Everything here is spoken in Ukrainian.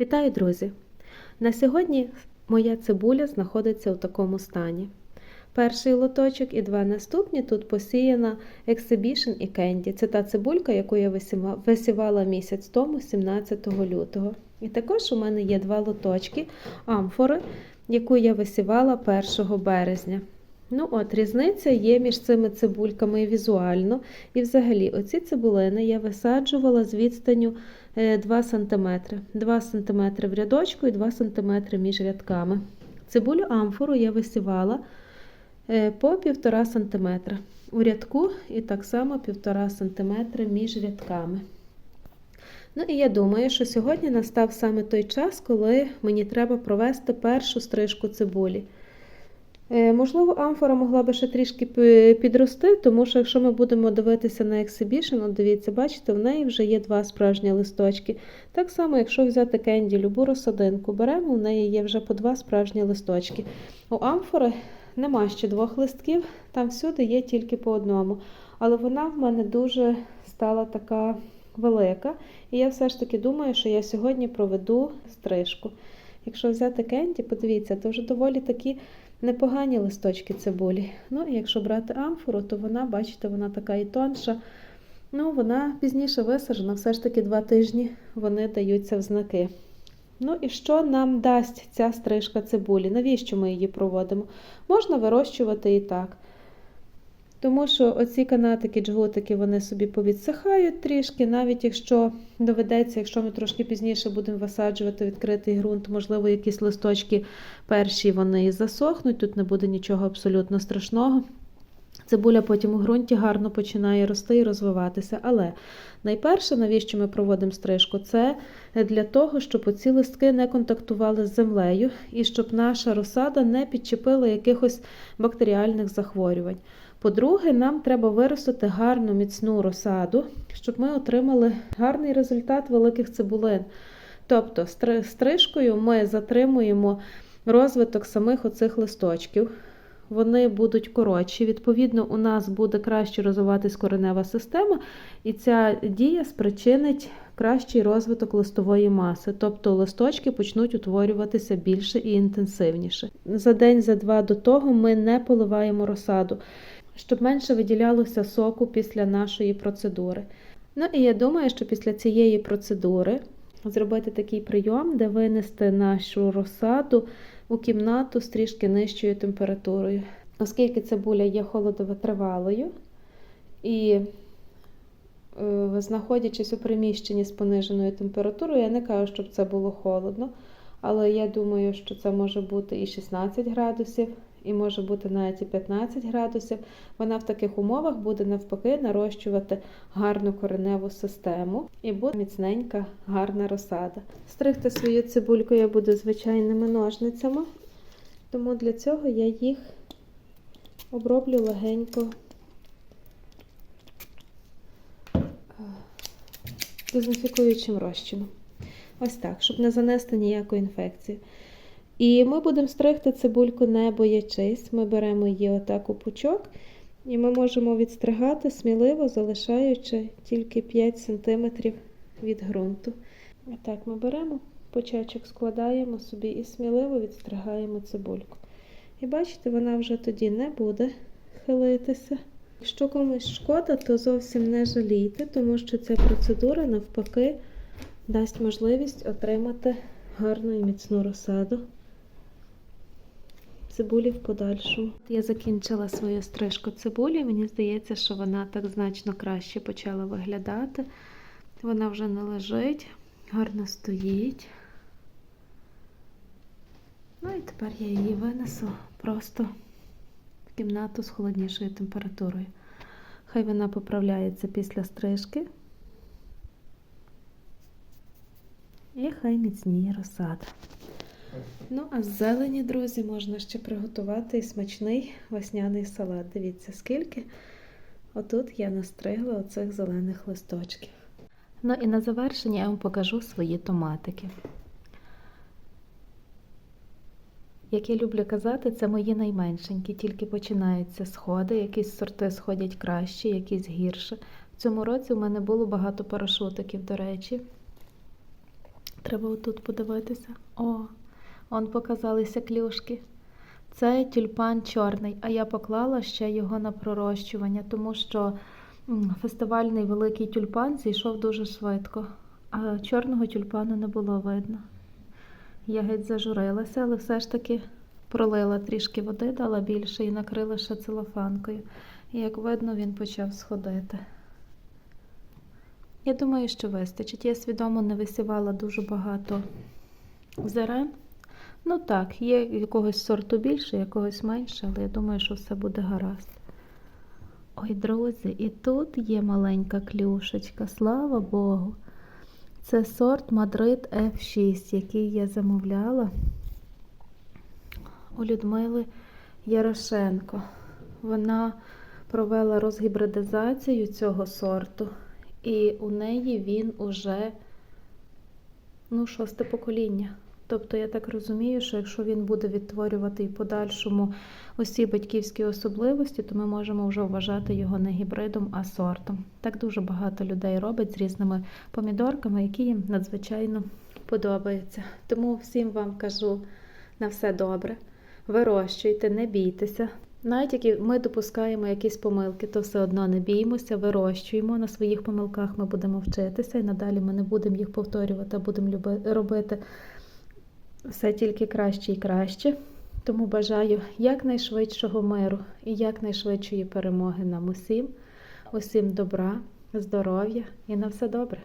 Вітаю, друзі! На сьогодні моя цибуля знаходиться у такому стані. Перший лоточок і два наступні тут посіяна Exhibition і Candy. Це та цибулька, яку я висівала місяць тому, 17 лютого. І також у мене є два лоточки амфори, яку я висівала 1 березня. Ну от, різниця є між цими цибульками візуально. І взагалі, оці цибулини я висаджувала з відстанню е, 2 см. 2 см в рядочку і 2 см між рядками. Цибулю амфору я висівала е, по 1,5 см у рядку і так само 1,5 см між рядками. Ну і я думаю, що сьогодні настав саме той час, коли мені треба провести першу стрижку цибулі. Е, Можливо, амфора могла би ще трішки підрости, тому що якщо ми будемо дивитися на Exhibition, от дивіться, бачите, в неї вже є два справжні листочки. Так само, якщо взяти кенді, любу розсадинку, беремо, в неї є вже по два справжні листочки. У амфори нема ще двох листків, там всюди є тільки по одному. Але вона в мене дуже стала така велика. І я все ж таки думаю, що я сьогодні проведу стрижку. Якщо взяти кенді, подивіться, то вже доволі такі непогані листочки цибулі. Ну, якщо брати амфору, то вона, бачите, вона така і тонша. Ну, вона пізніше висаджена, все ж таки два тижні вони даються в знаки. Ну і що нам дасть ця стрижка цибулі? Навіщо ми її проводимо? Можна вирощувати і так. Тому що оці канатики, джгутики, вони собі повідсихають трішки, навіть якщо доведеться, якщо ми трошки пізніше будемо висаджувати відкритий ґрунт, можливо, якісь листочки перші вони засохнуть, тут не буде нічого абсолютно страшного. Цибуля потім у ґрунті гарно починає рости і розвиватися. Але найперше, навіщо ми проводимо стрижку, це для того, щоб оці листки не контактували з землею і щоб наша розсада не підчепила якихось бактеріальних захворювань. По-друге, нам треба виростити гарну міцну розсаду, щоб ми отримали гарний результат великих цибулин. Тобто, стри- стрижкою ми затримуємо розвиток самих оцих листочків. Вони будуть коротші. Відповідно, у нас буде краще розвиватись коренева система, і ця дія спричинить кращий розвиток листової маси, тобто листочки почнуть утворюватися більше і інтенсивніше. За день, за два до того ми не поливаємо розсаду, щоб менше виділялося соку після нашої процедури. Ну і я думаю, що після цієї процедури зробити такий прийом, де винести нашу розсаду у кімнату з трішки нижчою температурою. Оскільки цибуля є холодовитривалою і е, знаходячись у приміщенні з пониженою температурою, я не кажу, щоб це було холодно, але я думаю, що це може бути і 16 градусів, і може бути навіть і 15 градусів. Вона в таких умовах буде навпаки нарощувати гарну кореневу систему і буде міцненька, гарна розсада. Стригти свою цибульку я буду звичайними ножницями, тому для цього я їх оброблю легенько дезінфікуючим розчином. Ось так, щоб не занести ніяку інфекцію. І ми будемо стригти цибульку, не боячись. Ми беремо її отак у пучок, і ми можемо відстригати сміливо, залишаючи тільки 5 см від ґрунту. Отак ми беремо, почечок складаємо собі і сміливо відстригаємо цибульку. І бачите, вона вже тоді не буде хилитися. Якщо комусь шкода, то зовсім не жалійте, тому що ця процедура навпаки дасть можливість отримати гарну і міцну розсаду цибулі в подальшому. Я закінчила свою стрижку цибулі. Мені здається, що вона так значно краще почала виглядати. Вона вже не лежить, гарно стоїть. Ну і тепер я її винесу просто в кімнату з холоднішою температурою. Хай вона поправляється після стрижки. І хай міцніє розсада. Ну, а з зелені, друзі, можна ще приготувати смачний весняний салат. Дивіться, скільки отут я настригла оцих зелених листочків. Ну і на завершення я вам покажу свої томатики. Як я люблю казати, це мої найменшенькі, тільки починаються сходи, якісь сорти сходять краще, якісь гірше. В цьому році у мене було багато парашутиків, до речі. Треба отут подивитися. О, он показалися клюшки. Це тюльпан чорний, а я поклала ще його на пророщування, тому що фестивальний великий тюльпан зійшов дуже швидко, а чорного тюльпану не було видно. Я геть зажурилася, але все ж таки пролила трішки води, дала більше і накрила ще целофанкою. І як видно, він почав сходити. Я думаю, що вистачить. Я свідомо не висівала дуже багато зерен. Ну так, є якогось сорту більше, якогось менше, але я думаю, що все буде гаразд. Ой, друзі, і тут є маленька клюшечка, слава Богу. Це сорт Мадрид F6, який я замовляла у Людмили Ярошенко. Вона провела розгібридизацію цього сорту, і у неї він уже ну, шосте покоління. Тобто я так розумію, що якщо він буде відтворювати і подальшому усі батьківські особливості, то ми можемо вже вважати його не гібридом, а сортом. Так дуже багато людей робить з різними помідорками, які їм надзвичайно подобаються. Тому всім вам кажу на все добре. Вирощуйте, не бійтеся. Навіть як ми допускаємо якісь помилки, то все одно не біймося, вирощуємо. На своїх помилках ми будемо вчитися, і надалі ми не будемо їх повторювати, а будемо люби- робити все тільки краще і краще. Тому бажаю якнайшвидшого миру і якнайшвидшої перемоги нам усім, усім добра, здоров'я і на все добре.